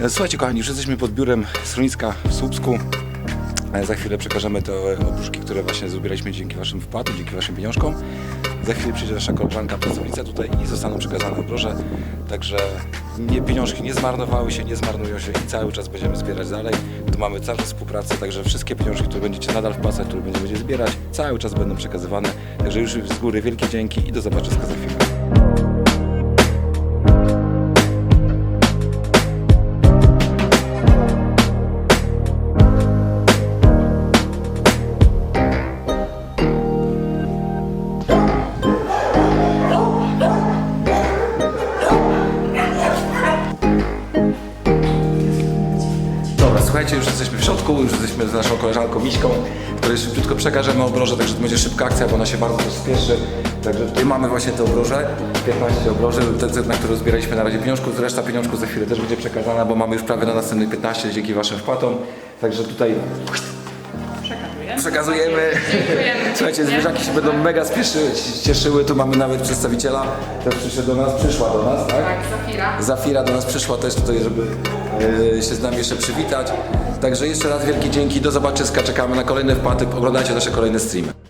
E, Słuchajcie kochani, już jesteśmy pod biurem schroniska w Słupsku. E, Za chwilę przekażemy te obruszki, które właśnie zbieraliśmy dzięki waszym wpłatom, dzięki waszym pieniążkom. Za chwilę przyjdzie nasza koleżanka pracownica tutaj i zostaną przekazane obroże. Także nie, pieniążki nie zmarnowały się, nie zmarnują się i cały czas będziemy zbierać dalej. Tu mamy cały czas współpracę, także wszystkie pieniążki, które będziecie nadal wpłacać, które będziecie zbierać, cały czas będą przekazywane. Także już z góry wielkie dzięki i do zobaczenia za chwilę. Słuchajcie, już jesteśmy w środku, już jesteśmy z naszą koleżanką Miśką, której szybciutko przekażemy obroże, także to będzie szybka akcja, bo ona się bardzo też spieszy. Także tutaj mamy właśnie te obroże, 15 obroży, te, na które zbieraliśmy na razie pieniążków, reszta pieniążków za chwilę też będzie przekazana, bo mamy już prawie na następnych 15 dzięki waszym wpłatom. Także tutaj. Przekazujemy. Dziękujemy. Słuchajcie, zwierzaki się będą mega spieszyły, cieszyły, tu mamy nawet przedstawiciela, też przyszedł do nas, przyszła do nas, tak? Tak, Zafira. Zafira do nas przyszła też tutaj, żeby e, się z nami jeszcze przywitać. Także jeszcze raz wielkie dzięki, do zobaczyska, czekamy na kolejne wpłaty, oglądajcie nasze kolejne streamy.